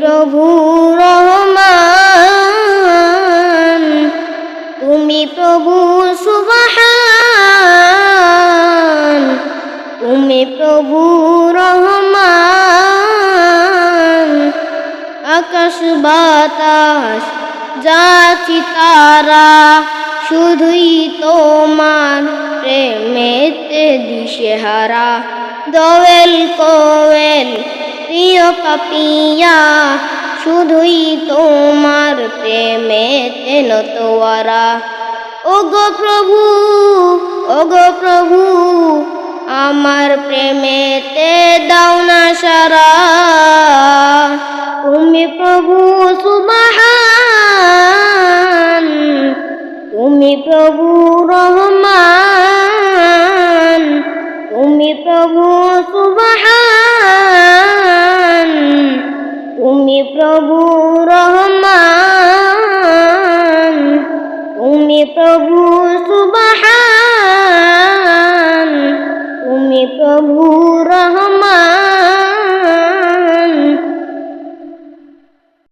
প্রভু রহমান, তুমি প্রভু সুবহান, তুমি প্রভু রহমান। আকাশ, বাতাস যাচি তারা শুধুই তোমার প্রেমেতে দিশেহারা। দোয়েল, কোয়েল প্রিয় পাপিয়া, শুধুই তোমার প্রেমেতে নতোয়ারা ওগো প্রভু ওগো প্রভু, আমার প্রেমেতে দাও না সারা। তুমি প্রভু সুবহান, তুমি প্রভু রহমান, তুমি প্রভু সুবহান। রহমান তুমি প্রভু সুবহান